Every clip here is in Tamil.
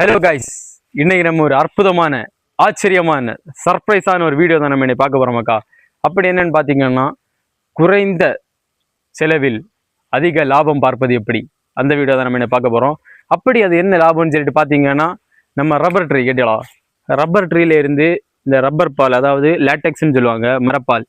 ஹலோ கைஸ் இன்னைக்கு நம்ம ஒரு அற்புதமான ஆச்சரியமான சர்ப்ரைஸான ஒரு வீடியோ தான் நம்ம இன்னைக்கு பார்க்க போறோம் அக்கா. அப்படி என்னன்னு பார்த்தீங்கன்னா குறைந்த செலவில் அதிக லாபம் பார்ப்பது எப்படி? அந்த வீடியோ தான் நம்ம இன்னைக்கு பார்க்க போகிறோம் அப்படி அது என்ன லாபம்னு சொல்லிட்டு பார்த்தீங்கன்னா நம்ம ரப்பர் ட்ரீ கேட்டலாம் ரப்பர் ட்ரீல இருந்து இந்த ரப்பர் பால் அதாவது லேட்டக்ஸ்ன்னு சொல்லுவாங்க மரப்பால்.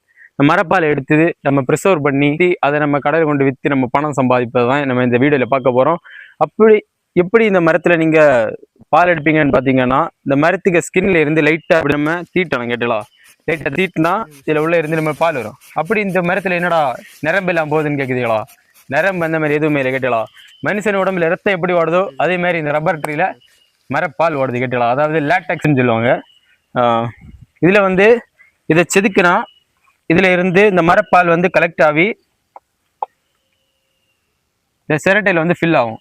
மரப்பால் எடுத்து நம்ம ப்ரிசர்வ் பண்ணி அதை நம்ம கடையில் கொண்டு விற்று நம்ம பணம் சம்பாதிப்பது தான் நம்ம இந்த வீடியோவில் பார்க்க போகிறோம் அப்படி எப்படி இந்த மரத்தில் நீங்கள் பால் எடுப்பீங்கன்னு பார்த்தீங்கன்னா இந்த மரத்துக்கு ஸ்கின்ல இருந்து லைட்டாக அப்படி நம்ம தீட்டணும் கேட்டலாம் லைட்டாக தீட்டினா இதில் உள்ள இருந்து நம்ம பால் வரும். அப்படி இந்த மரத்தில் என்னடா நிரம்பு இல்லாம போகுதுன்னு கேட்குதுங்களா நிரம்பு அந்த மாதிரி எதுவுமே இல்லை கேட்டலாம் மனுஷன் உடம்புல ரத்தம் எப்படி ஓடுதோ அதே மாதிரி இந்த ரப்பர் ட்ரீல மரப்பால் ஓடுது கேட்டலாம் அதாவது லேட்டக்ஸ்ன்னு சொல்லுவாங்க. இதில் வந்து இதை செதுக்கினா இதில் இருந்து இந்த மரப்பால் வந்து கலெக்ட் ஆகி இந்த செரட்டையில் வந்து ஃபில் ஆகும்.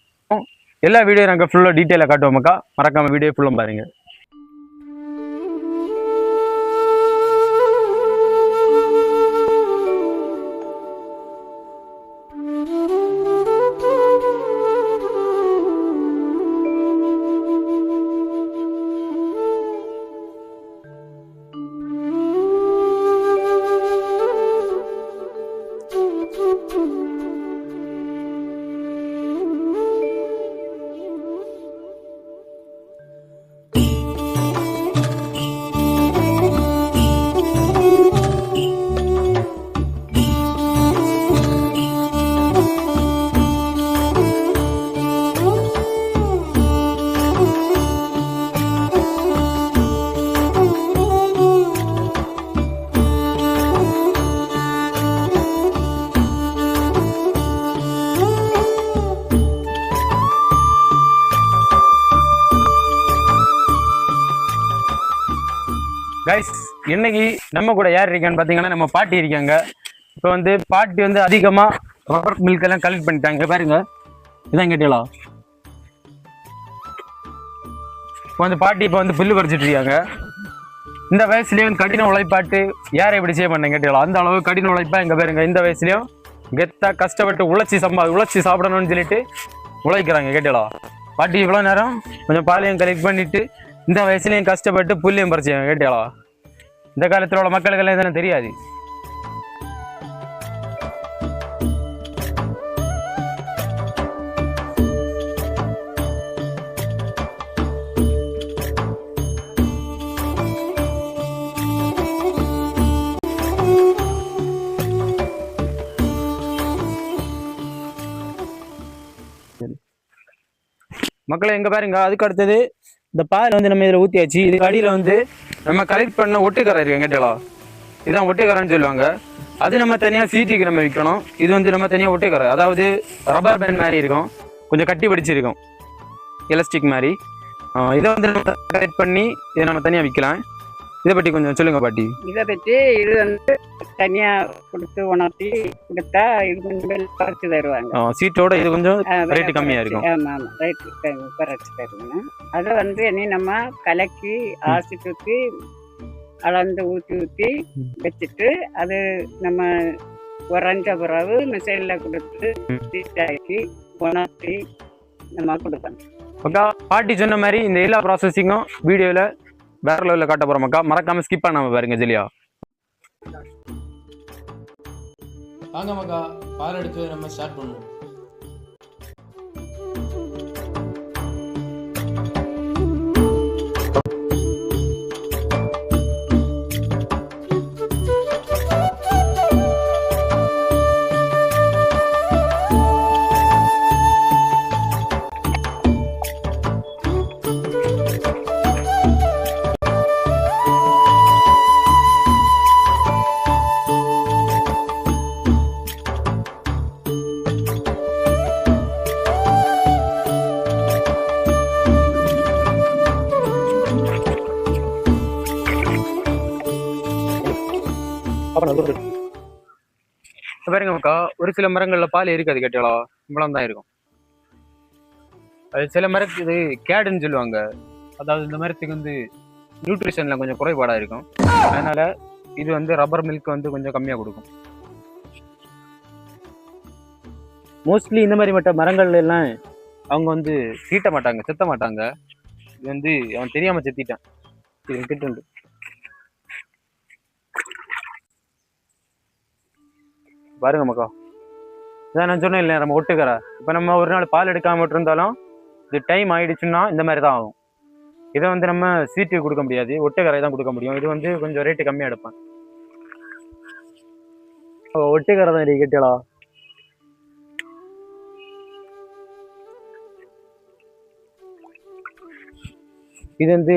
எல்லா வீடியோ நாங்கள் ஃபுல்லாக டீட்டெயிலாக காட்டுவோம்க்கா மறக்காம வீடியோ ஃபுல்லும் பாருங்க. இன்னைக்கு நம்ம கூட யார் இருக்கான்னு பார்த்தீங்கன்னா நம்ம பாட்டி இருக்காங்க. இப்போ வந்து பாட்டி வந்து அதிகமாக ரப்பர் மில்க் எல்லாம் கலெக்ட் பண்ணிட்டாங்க. பாருங்க. இதான் கேட்டீங்களா இப்போ வந்து பாட்டி இப்போ வந்து புல்லு பறிச்சிட்டு இருக்காங்க. இந்த வயசுலயும் கடின உழைப்பாட்டு யாரை இப்படி செய்ய பண்ணேன் கேட்டீங்களா அந்த அளவு கடின உழைப்பா எங்க பாருங்க. இந்த வயசுலயும் கெத்தா கஷ்டப்பட்டு உழைச்சி சம்பா உழைச்சி சாப்பிடணும்னு சொல்லிட்டு உழைக்கிறாங்க. கேட்டீங்களா? பாட்டி இவ்வளோ நேரம் கொஞ்சம் பாலையும் கலெக்ட் பண்ணிட்டு இந்த வயசுலயும் கஷ்டப்பட்டு புல்லையும் பறிச்சாங்க. கேட்டீங்களா? இந்த காலத்தில் உள்ள மக்களுக்கெல்லாம் இதெல்லாம் தெரியாது. மக்களை எங்க பாருங்க அதுக்கு அடுத்தது இந்த பால் வந்து நம்ம இதுல ஊத்தியாச்சு. இதுக்கு அடியில வந்து நம்ம கலெக்ட் பண்ண ஒட்டுக்கரை இருக்கு எங்கிட்டலா இதான் ஒட்டுக்கரைன்னு சொல்லுவாங்க. அது நம்ம தனியாக சீட்டிக்கு நம்ம விற்கணும் இது வந்து நம்ம தனியாக ஒட்டுக்கரை. அதாவது ரப்பர் பேண்ட் மாதிரி இருக்கும். கொஞ்சம் கட்டி பிடிச்சிருக்கும். எலாஸ்டிக் மாதிரி. இதை வந்து நம்ம கலெக்ட் பண்ணி இதை நம்ம தனியா விற்கலாம் இதை பற்றி கொஞ்சம் சொல்லுங்க பாட்டி. இதை பற்றி இது வந்து தனியா கொடுத்து உணர்த்தி கொடுத்தா இது கொஞ்சம் குறைச்சி தருவாங்க. சீட்டோட இது கொஞ்சம் ரேட்டு கம்மியா. இருக்கும். ஆமா ஆமா. ரேட்டு குறைச்சி தருவாங்க. அதை வந்து இனி நம்ம கலக்கி ஆசி தூக்கி அளந்து ஊற்றி ஊற்றி வச்சுட்டு அது நம்ம உறைஞ்ச பிறகு மிசைலில் கொடுத்து சீட்டாக்கி உணர்த்தி நம்ம கொடுக்கணும். பாட்டி சொன்ன மாதிரி இந்த எல்லா ப்ராசஸிங்கும் வீடியோவில் வேற லெவலில் காட்ட போகிற அக்கா. மறக்காம ஸ்கிப் பண்ணாம பாருங்க ஜெலியா வாங்க மக்கா பால் எடுத்து நம்ம ஸ்டார்ட் பண்ணுவோம். பாருங்க அக்கா ஒரு சில மரங்கள்ல பால் இருக்காது கேட்டாலோ இவ்வளவு தான் இருக்கும். அது சில மரத்துக்கு இது கேடுன்னு சொல்லுவாங்க. அதாவது இந்த மரத்துக்கு வந்து நியூட்ரிஷன்ல கொஞ்சம் குறைபாடா இருக்கும். அதனால இது வந்து ரப்பர் மில்க் வந்து கொஞ்சம் கம்மியா கொடுக்கும். மோஸ்ட்லி இந்த மாதிரி மற்ற மரங்கள்ல எல்லாம் அவங்க வந்து தீட்ட மாட்டாங்க செத்த மாட்டாங்க. இது வந்து அவன் தெரியாம செத்திட்டான். இது கிட்ட பாருங்க மக்கா. இதான் நான் சொன்னேன் இல்லை நம்ம ஒட்டுக்கரை. இப்போ நம்ம ஒரு நாள் பால் எடுக்காம விட்டுருந்தாலும் இது டைம் ஆயிடுச்சுன்னா இந்த மாதிரி தான் ஆகும். இதை வந்து நம்ம சீட்டு கொடுக்க முடியாது. ஒட்டுக்கரை தான் கொடுக்க முடியும். இது வந்து கொஞ்சம் ரேட்டு கம்மியாக எடுப்பேன். ஓ, ஒட்டுக்கரை தான் கேட்டலா இது வந்து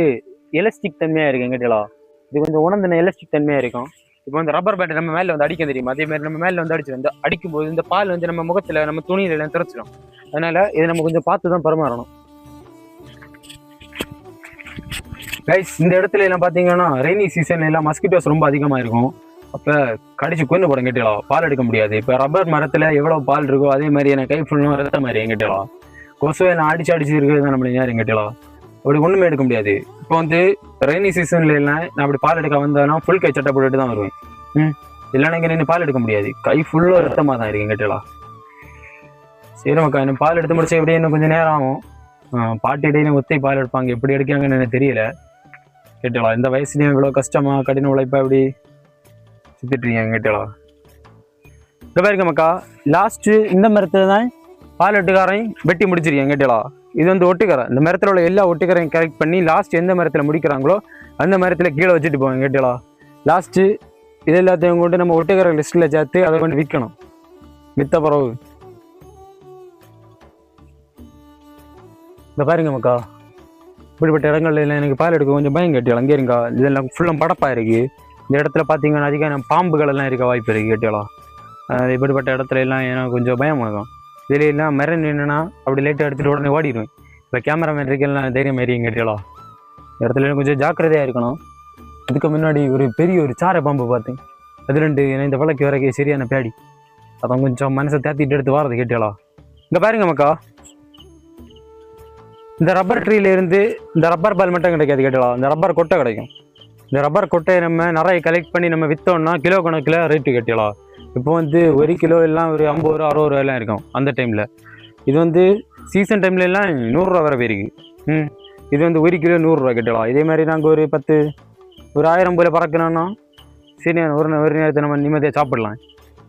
எலஸ்டிக் தன்மையாக இருக்கு எங்கிட்டலா இது கொஞ்சம் உணர்ந்தின எலஸ்டிக் தன்மையாக இருக்கும். இப்போ வந்து ரப்பர் பேண்ட் நம்ம மேலே வந்து அடிக்க தெரியும்? அதே மாதிரி நம்ம மேலே வந்து அடிச்சு வந்து அடிக்கும்போது இந்த பால் வந்து நம்ம முகத்தில் நம்ம துணியில எல்லாம் திறச்சிடும் அதனால இதை நம்ம கொஞ்சம் பார்த்து தான் பரிமாறணும். கைஸ் இந்த இடத்துல எல்லாம் பார்த்தீங்கன்னா ரெய்னி சீசன்ல எல்லாம் மஸ்கிட்டோஸ் ரொம்ப அதிகமாக இருக்கும். அப்போ கடிச்சு கொண்டு போட கேட்டலாம் பால் எடுக்க முடியாது. இப்போ ரப்பர் மரத்தில் எவ்வளோ பால் இருக்கோ அதே மாதிரி எனக்கு கை ஃபுல்லும் ரத்த மாதிரி எங்கிட்டலாம் கொசுவை எல்லாம் அடிச்சு அடிச்சு இருக்கிறது தான் நம்மளுக்கு யார் எங்கிட்டலாம் அப்படி ஒன்றுமே எடுக்க முடியாது. இப்போ வந்து ரெய்னி சீசன்ல எல்லாம் நான் அப்படி பால் எடுக்க வந்தேன்னா ஃபுல் கை சட்டை போட்டுட்டு தான் வருவேன். ம். இல்லைன்னா இங்கே நின்று பால் எடுக்க முடியாது. கை ஃபுல்லாக ரத்தமாக தான் இருக்கு எங்கிட்டலாம். சரி மக்கா இன்னும் பால் எடுத்து முடிச்சா எப்படியும் இன்னும் கொஞ்சம் நேரம் ஆகும். பாட்டு பாட்டி இடையில ஒத்தை பால் எடுப்பாங்க. எப்படி எடுக்காங்கன்னு எனக்கு தெரியல. கேட்டலாம் இந்த வயசுலயும் இவ்வளோ கஷ்டமா கடின உழைப்பா எப்படி சுத்திட்டுருக்கீங்க கேட்டலாம் இந்த பாருங்க மக்கா லாஸ்ட் இந்த மரத்துல தான் பால் எட்டுக்காரையும் வெட்டி முடிச்சிருக்கேன் கேட்டலாம் இது வந்து ஒட்டுக்கரை. இந்த மரத்தில் உள்ள எல்லா ஒட்டுக்கரையும் கரெக்ட் பண்ணி லாஸ்ட் எந்த மரத்தில் முடிக்கிறாங்களோ அந்த மரத்தில் கீழே வச்சுட்டு போவாங்க கேட்டலா லாஸ்ட்டு இது எல்லாத்தையும் கொண்டு நம்ம ஒட்டுக்கரை லிஸ்ட்டில் சேர்த்து அதை கொண்டு விற்கணும். வித்த பிறகு. இந்த பாருங்க மக்கா. இப்படிப்பட்ட இடங்கள்ல எல்லாம் எனக்கு பால் எடுக்க கொஞ்சம் பயம் கட்டியாலும் அங்கே இருங்கா. இதெல்லாம் ஃபுல்லாக படப்பா இருக்கு. இந்த இடத்துல பார்த்தீங்கன்னா அதிகம் பாம்புகள் எல்லாம் இருக்க வாய்ப்பு இருக்கு கேட்டியாலும் இப்படிப்பட்ட இடத்துல எல்லாம் எனக்கு கொஞ்சம் பயம் இருக்கும் எல்லாம் மரம் நின்றுனா அப்படி லேட்டாக எடுத்துட்டு உடனே ஓடிடுவேன் இப்போ கேமராமேன் இருக்கலாம் தைரியம் மாரி கேட்டியாலோ இடத்துல கொஞ்சம் ஜாக்கிரதையாக இருக்கணும். அதுக்கு முன்னாடி ஒரு பெரிய ஒரு சாரை பாம்பு பார்த்தேன். அது ரெண்டு இந்த வழக்கு வரைக்கும் சரியான பேடி. அதான் கொஞ்சம் மனசை தேத்திட்டு எடுத்து வாரது கேட்டியாலோ? இங்கே பாருங்க மக்கா. இந்த ரப்பர் ட்ரீலேருந்து இந்த ரப்பர் பால் மட்டும் கிடைக்காது கேட்டலாம் இந்த ரப்பர் கொட்டை கிடைக்கும். இந்த ரப்பர் கொட்டையை நம்ம நிறைய கலெக்ட் பண்ணி நம்ம விற்றோம்னா கிலோ கணக்கில் ரேட்டு கட்டிடலாம் இப்போ வந்து ஒரு கிலோ எல்லாம் ஒரு ஐம்பது ரூபா அறுபது ரூபாயெல்லாம் இருக்கும் அந்த டைமில் இது வந்து சீசன் டைம்ல எல்லாம் நூறுரூவா வர போயிருக்கு. ம். இது வந்து ஒரு கிலோ நூறுரூவா கட்டலாம் இதே மாதிரி நாங்கள் ஒரு பத்து ஒரு ஆயிரம் போல பறக்கணும்னா சரி ஒரு நே- ஒரு நேரத்தை நம்ம நிம்மதியாக சாப்பிடலாம்.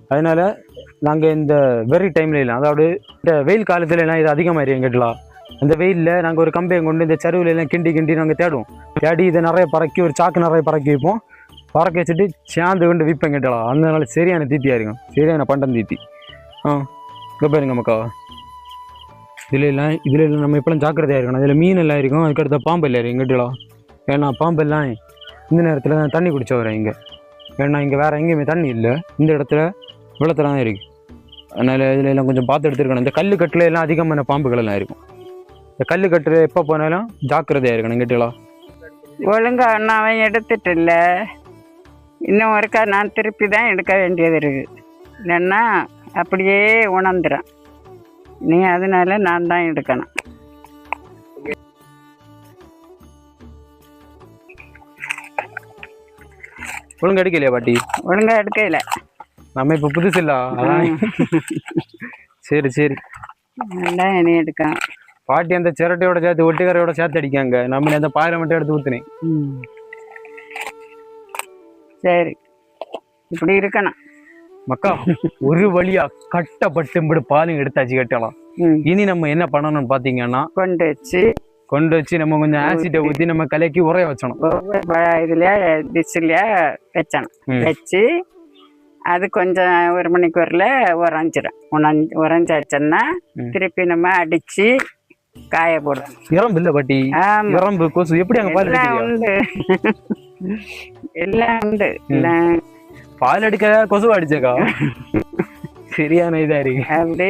அதனால நாங்கள் இந்த வெரி டைம்ல எல்லாம் அதாவது இந்த வெயில் காலத்துல எல்லாம் இது அதிகமாக இருக்கும் கேட்டலாம் அந்த வெயிலில் நாங்கள் ஒரு கம்பையை கொண்டு இந்த சருவில் எல்லாம் கிண்டி கிண்டி நாங்கள் தேடுவோம். தேடி இதை நிறைய பறக்கி ஒரு சாக்கு நிறைய பறக்கி வைப்போம். பறக்க வச்சுட்டு சேர்ந்து கொண்டு விற்பேன் கேட்டலாம் அதனால சரியான தீத்தியாக இருக்கும். சரியான பண்டம் தீத்தி. ஆ இங்கே பாருங்க மக்கா. இதில் இல்லை இதில் இல்லை நம்ம எப்பளும் ஜாக்கிரதையாக இருக்கணும். இதில் மீன் எல்லாம் இருக்கும். அதுக்கடுத்த பாம்பு எல்லாம் இருக்கும். எங்கிட்டலாம் ஏன்னா பாம்பு எல்லாம் இந்த நேரத்தில் தான் தண்ணி குடிச்ச வரேன் இங்கே. ஏன்னா இங்கே வேறு எங்கேயுமே தண்ணி இல்லை. இந்த இடத்துல வெள்ளத்தில் தான் இருக்குது அதனால் இதில் எல்லாம் கொஞ்சம் பார்த்து எடுத்துருக்கணும். இந்த கல் கட்டில் எல்லாம் அதிகமான பாம்புகள் எல்லாம் இருக்கும். இந்த கல் கட்டில் எப்போ போனாலும் ஜாக்கிரதையாக இருக்கணும். கேட்டலாம் ஒழுங்கா ஒன்றும் அவன் எடுத்துட்டு இல்லை. இன்னும் ஒருக்கா நான் திருப்பி தான் எடுக்க வேண்டியது இருக்கு. இல்லைன்னா அப்படியே உணர்ந்துடும் நீ அதனால நான் தான் எடுக்கணும். ஒழுங்கு எடுக்கலையா பாட்டி? ஒழுங்கா எடுக்கல. நம்ம இப்போ புதுசு இல்ல அதான் சரி சரி. அதான் நீ எடுக்கணும். பாட்டி அந்த சிரட்டையோட சேர்த்து ஒட்டுக்கரையோட சேர்த்து அடிக்காங்க. நம்ம அந்த பாயில மட்டும் எடுத்து ஊத்துனேன். சரி. இப்படி இருக்கணும். மக்கா ஒரு வழியா கட்டப்பட்டு இப்படி பாலும் எடுத்தாச்சு கட்டலாம். இனி நம்ம என்ன பண்ணணும்னு பாத்தீங்கன்னா கொண்டு வச்சு. கொண்டு வச்சு நம்ம கொஞ்சம் ஆசிட்டை ஊத்தி நம்ம கலக்கி உரைய வச்சணும். இதுலயா டிஷ்ஷில் வச்சணும். வச்சு அது கொஞ்சம் ஒரு மணிக்கு வரல உறைஞ்சிரும். உணஞ்சு உறைஞ்சாச்சுன்னா. திருப்பி நம்ம அடிச்சு காய போடணும். இறம்பு இல்ல பாட்டி. இறம்பு கொசு எப்படி அங்க பால் எல்லாம் எடுக்கிறியா உண்டு எல்லாம் உண்டு எல்லாம் பால் எடுக்க கொசு அடிச்சக்கா சரியான இதா இருக்கு அப்படி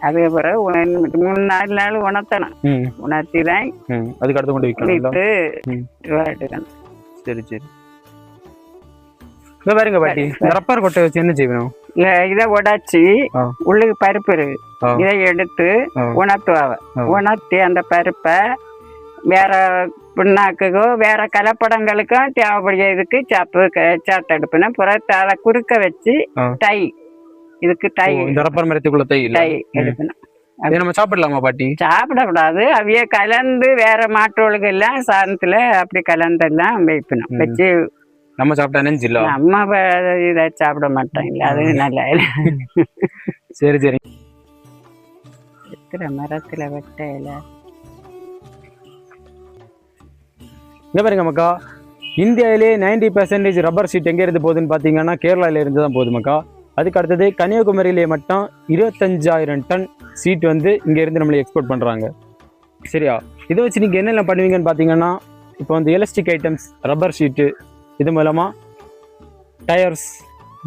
அதே பிறகு உண- மூணு நாலு நாள் உணர்த்தணும் உணர்த்தி தான். அதுக்கு அடுத்து கொண்டு வைக்கணும் விட்டு ம். எடுக்கணும் சரி சரி இங்க பாருங்க பாட்டி ரப்பர் கொட்டை வச்சு என்ன செய்யணும் இதை உடைச்சி. உள்ளுக்கு பருப்பு இருக்கு. இதை எடுத்து ஆ. உணர்த்தி அந்த பருப்பை வேற புண்ணாக்குக்கோ வேற கலப்படங்களுக்கும் தேவைப்படிய இதுக்கு சாப்பு சாத்து எடுப்பினா புறத்தை அதை குறுக்க வச்சு. டை. இதுக்கு டை ரப்பர் மரத்துக்குள்ள இல்ல? டை எடுக்கணும். நம்ம சாப்பிடலாமா பாட்டி? சாப்பிடக்கூடாது. அவைய கலந்து வேற மாட்டோளுக்கு எல்லாம் சாதத்துல அப்படி கலந்தெல்லாம் வைக்கணும். வச்சு நம்ம சாப்பிட்டா நெஞ்சு இல்ல அம்மா வ- இதை சாப்பிட மாட்டோம். இல்ல அது நல்லா. சரி சரி. இருக்கிற மரத்துல வெட்டையில இங்க பாருங்க மக்கா. இந்தியாவிலே நைன்டி பர்சன்டேஜ் ரப்பர் ஷீட் எங்கே இருந்து போகுதுன்னு பார்த்தீங்கன்னா கேரளாவில் இருந்து தான் போகுது மக்கா. அதுக்கு அடுத்தது கன்னியாகுமரியிலே மட்டும் இருபத்தஞ்சாயிரம் டன் சீட் வந்து இங்கேருந்து நம்மளை நம்மளுக்கு எக்ஸ்போர்ட் பண்ணுறாங்க சரியா? இதை வச்சு நீங்கள் என்னென்ன பண்ணுவீங்கன்னு பார்த்தீங்கன்னா இப்போ வந்து எலஸ்டிக் ஐட்டம்ஸ் ரப்பர் ஷீட்டு இது மூலமாக டயர்ஸ்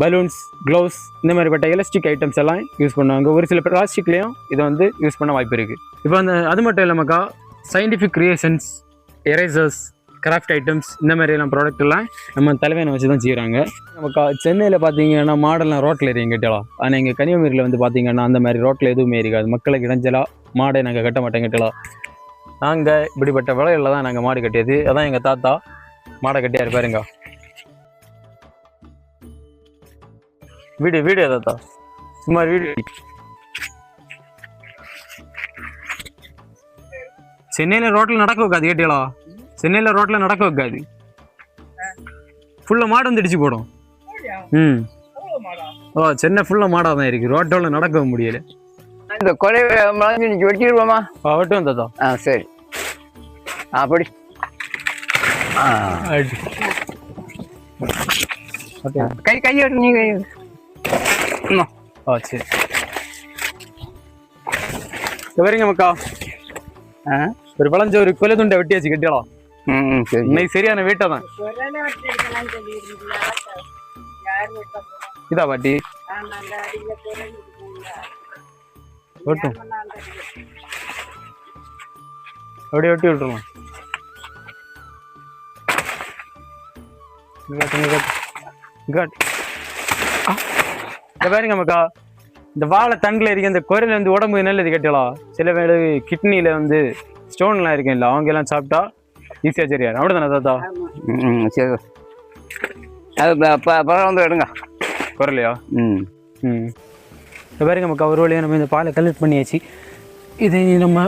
பலூன்ஸ் க்ளவுஸ் இந்த மாதிரிப்பட்ட எலஸ்டிக் ஐட்டம்ஸ் எல்லாம் யூஸ் பண்ணுவாங்க. ஒரு சில பிளாஸ்டிக்லேயும் இதை வந்து யூஸ் பண்ண வாய்ப்பு இருக்குது இப்போ அந்த அது மட்டும் இல்லாமக்கா scientific creations erasers craft items இந்த மாதிரியான எல்லாம் ப்ராடக்ட் எல்லாம் நம்ம தலைவனை வச்சு தான் செய்கிறாங்க நமக்கு சென்னையில் பார்த்தீங்கன்னா மாடெல்லாம் ரோட்டில் எரியும் கட்டலாம் ஆனால் எங்கள் கன்னியாகுமரியில் வந்து பார்த்தீங்கன்னா அந்த மாதிரி ரோட்டில் எதுவுமே இருக்காது. மக்களுக்கு இடைஞ்சலா மாடை நாங்கள் கட்ட மாட்டோம் கட்டலாம் நாங்கள் இப்படிப்பட்ட விலையில தான் நாங்கள் மாடு கட்டியது. அதான் எங்கள் தாத்தா மாடை கட்டியா இருப்பாருங்க. வீடு வீடியோ தாத்தா? சும்மா வீடியோ சென்னையில் ரோட்டில் நடக்க வைக்காது கேட்டீங்களா சென்னையில் ரோட்டில் நடக்க வைக்காது. ஃபுல்லாக மாடு வந்து இடிச்சு போடும். ம். ஓ சென்னை ஃபுல்லாக மாடாக தான் இருக்குது ரோட்டோவில் நடக்க முடியல. இந்த கொலை மலர்ந்து இன்னைக்கு வெட்டிடுவோமா அவட்டும் தாத்தா. ஆ சரி. அப்படி. கை கையோடு நீ கை ஆ சரி. பாருங்க மக்கா. ஆ? ஒரு வளைஞ்ச ஒரு கொலை துண்டை வெட்டியாச்சு கட்டியலாம் ம் சரி. இன்னைக்கு சரியான வீட்டை தான் இதா பாட்டி? ஓட்டும் அப்படியே வெட்டி விட்டுருலாம் இங்க காட்டு, இங்க காட்டு. இங்க காட்டு. ஆ, இங்க பாருங்க மக்கா இந்த வாழை தண்டில் இருக்க இந்த குரல் வந்து உடம்பு நல்லது கட்டலாம் சில பேர் கிட்னியில் வந்து ஸ்டோன்லாம் இருக்குல்ல அவங்க எல்லாம் சாப்பிட்டா ஈஸியாக சரியாயிரும் அப்படிதானே தாத்தா? ம் சரி. அது பழம் வந்து எடுங்க குரலையா ம். ம். பாருங்க மக்கா ஒரு வழியாக நம்ம இந்த பாலை கலெக்ட் பண்ணியாச்சு. இதை நம்ம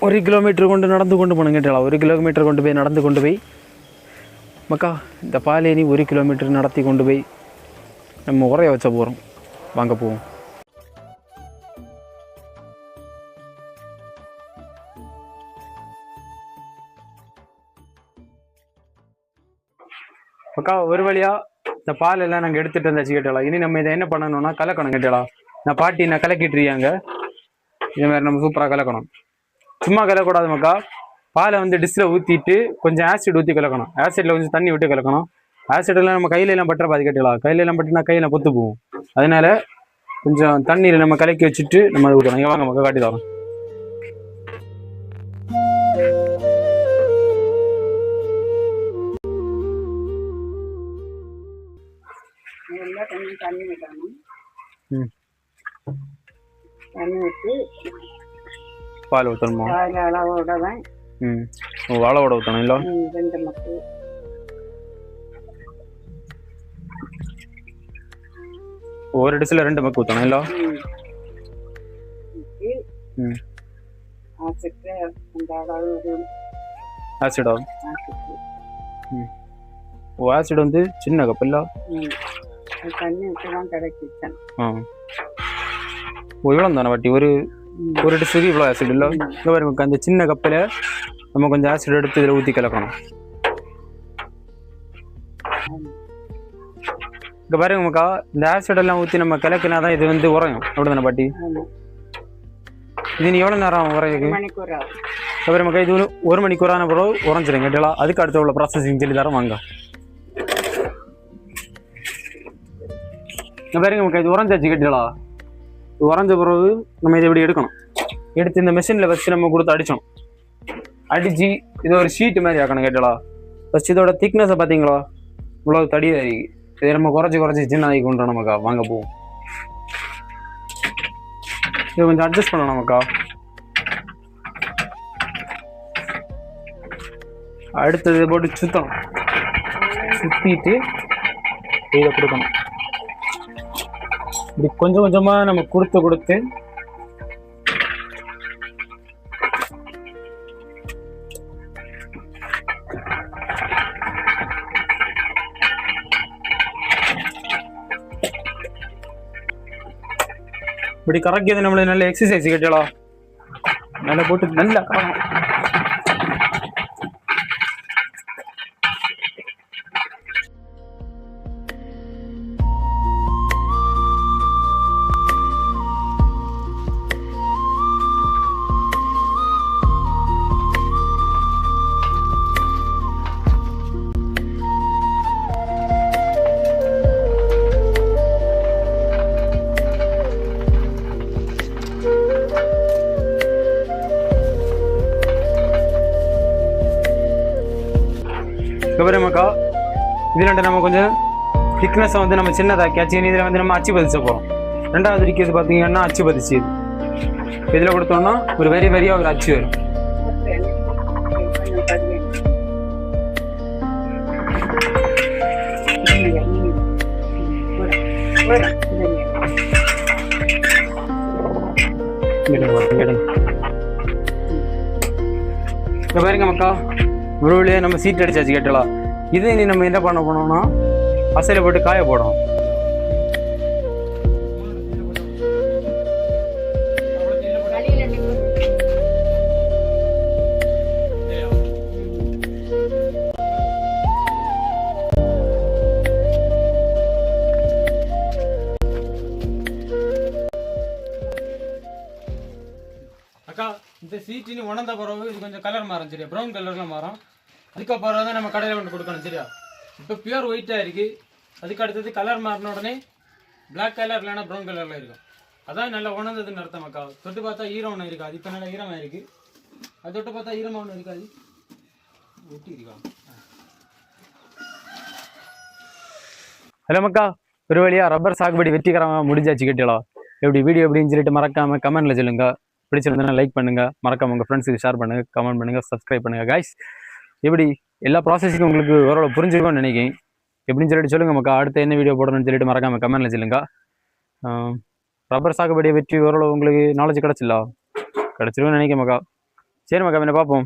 ஒரு கிலோமீட்டர் கொண்டு நடந்து கொண்டு போகணும் கேட்டலாம் ஒரு கிலோமீட்டர் கொண்டு போய் நடந்து கொண்டு போய். மக்கா இந்த பாலை நீ ஒரு கிலோமீட்டர் நடத்தி கொண்டு போய் நம்ம உரைய வச்ச போகிறோம் வாங்க போவோம். அக்கா ஒரு வழியா இந்த பால் எல்லாம் நாங்கள் எடுத்துட்டு இருந்தாச்சு கேட்டலாம் இனி நம்ம இதை என்ன பண்ணணும்னா கலக்கணும் கேட்டலாம் நான் பாட்டி நான் கலக்கிட்டுருக்காங்க? இதே மாதிரி நம்ம சூப்பராக கலக்கணும். சும்மா கலக்கக்கூடாது மக்கா பாலை வந்து டிஷ்ஷில் ஊற்றிட்டு கொஞ்சம் ஆசிட் ஊற்றி கலக்கணும். ஆசிட்டில் கொஞ்சம் தண்ணி விட்டு கலக்கணும். ஆசிடெல்லாம் நம்ம கையில எல்லாம் பட்டுற பாதி கேட்டலாம் கையில எல்லாம் பட்டுனா கையில பொத்து போகும் அதனால கொஞ்சம் தண்ணியில் நம்ம கலக்கி வச்சுட்டு நம்ம அதை ஊற்றணும் இங்கே வாங்க மக்கா காட்டி தரோம். கொஞ்சம் தண்ணி விடணும். தண்ணி விட்டு பால் ஊற்றணுமா பால் அளவோட தான் ம். ஓ, வாழை ஓட ஊற்றணும் இல்லை? ரெண்டு மக்கு ஒரு டிஷ்ஷில் ரெண்டு மக்கு ஊற்றணும் இல்லை? ம். ஆசிட்டு அந்த அளவு ஆசிடா? ஆசிட் வந்து சின்ன கப் இல்லை? ம். தண்ணி விட்டு தான் கிடைக்கிச்சேன் ஆ. ஓ இவ்வளோ தானே வாட்டி? ஒரு ஒரு டிஷ்ஷுக்கு இவ்வளோ ஆசிட் இல்லை? இங்கே பாருங்க அந்த சின்ன கப்பில் நம்ம கொஞ்சம் ஆசிட் எடுத்து இதில் ஊற்றி கலக்கணும். இங்கே பாருங்க மக்கா இந்த ஆசிட் எல்லாம் ஊற்றி நம்ம கலக்கினா தான் இது வந்து உறையும். அப்படி தானே பாட்டி இது நீ எவ்வளோ நேரம் இங்கே பாருங்க மக்கா இது ஒரு- மணிக்கூறான பிறகு உறைஞ்சிரும் கேட்டலாம் அதுக்கு அடுத்த உள்ள ப்ராசஸிங் சொல்லி தரோம் வாங்க. இங்கே பாருங்க நமக்கு இது உறைஞ்சாச்சு கட்டிடலா? இது உறைஞ்ச பிறகு நம்ம இதை இப்படி எடுக்கணும். எடுத்து இந்த மிஷினில் வச்சு நம்ம கொடுத்து அடிச்சோம் அடிச்சு இது ஒரு ஷீட்டு மாதிரி ஆக்கணும் கேட்டலா ஃபஸ்ட் இதோட திக்னஸை பார்த்தீங்களா? இவ்வளோ தடியாக இருக்குது இதை நம்ம குறைச்சி குறைச்சி சின்ன ஆகி கொண்டு நமக்கா வாங்க போவோம். இதை கொஞ்சம் அட்ஜஸ்ட் பண்ணணும் நமக்கா அடுத்தது போட்டு சுத்தணும். சுத்திட்டு இதை கொடுக்கணும். இப்படி கொஞ்சம் கொஞ்சமாக நம்ம கொடுத்து கொடுத்து இப்படி கரெக்ட் ചെയ്ത് നമ്മൾ നല്ല എക്സസൈസ് കിട്ടിയോളോ നല്ല പോട്ട് നല്ല இதில் நம்ம கொஞ்சம் திக்னஸை வந்து நம்ம சின்னதாக்கியாச்சு இதில் வந்து நம்ம அச்சு பதிச்ச போகிறோம் ரெண்டாவது இருக்கிறது பார்த்தீங்கன்னா அச்சு பதிச்சு. இது இதில் கொடுத்தோம்னா ஒரு வெரி வெரியாக ஒரு அச்சு வரும். கொஞ்சம் பாருங்க மக்கா ஒரு நம்ம சீட் அடிச்சாச்சு கேட்டலாம் இது இனி நம்ம என்ன பண்ண போனோம்னா பசையில் போட்டு காய போடணும் அக்கா இந்த சீட்டினு உணர்ந்த பிறகு இது கொஞ்சம் கலர் மாறும் சரியா? ப்ரௌன் கலர்ல மாறும். அதுக்கப்புறம் தான் நம்ம கடையில் கொண்டு கொடுக்கணும் சரியா? இப்போ பியூர் ஒயிட்டாக இருக்கு. அதுக்கு அடுத்தது கலர் மாறின உடனே பிளாக் கலர் இல்லைன்னா ப்ரௌன் கலரில் இருக்கும். அதான் நல்லா உணர்ந்ததுன்னு அர்த்தம் அக்கா. தொட்டு பார்த்தா ஈரம் ஒன்று இருக்காது. இப்போ நல்லா ஈரமாக இருக்கு. அது தொட்டு பார்த்தா ஈரமாக ஒன்று இருக்காது. ஒட்டி இருக்கா ஹலோ மக்கா. ஒரு வழியாக ரப்பர் சாகுபடி வெற்றிகரமாக முடிஞ்சாச்சு கேட்டலாம் எப்படி வீடியோ எப்படின்னு சொல்லிட்டு மறக்காம கமெண்ட்ல சொல்லுங்கள் பிடிச்சிருந்தேன்னா லைக் பண்ணுங்க. மறக்காம உங்கள் ஃப்ரெண்ட்ஸுக்கு ஷேர் பண்ணுங்க. கமெண்ட் பண்ணுங்க. சப்ஸ்கிரைப் பண்ணுங்க. கைஸ் எப்படி எல்லா ப்ராசஸிங்கும் உங்களுக்கு ஓரளவு புரிஞ்சிருக்கும்னு நினைக்கிறேன். எப்படின்னு சொல்லிட்டு சொல்லுங்கள் மக்கா. அடுத்து என்ன வீடியோ போடணும்னு சொல்லிட்டு மறக்காமல் கமெண்ட்ல சொல்லுங்க. ரப்பர் சாகுபடியை வெற்றி ஓரளவு உங்களுக்கு நாலேஜ் கிடச்சில்ல கிடச்சிருக்கும்னு நினைக்கிறேன் மக்கா. சரி மக்கா என்ன பார்ப்போம்.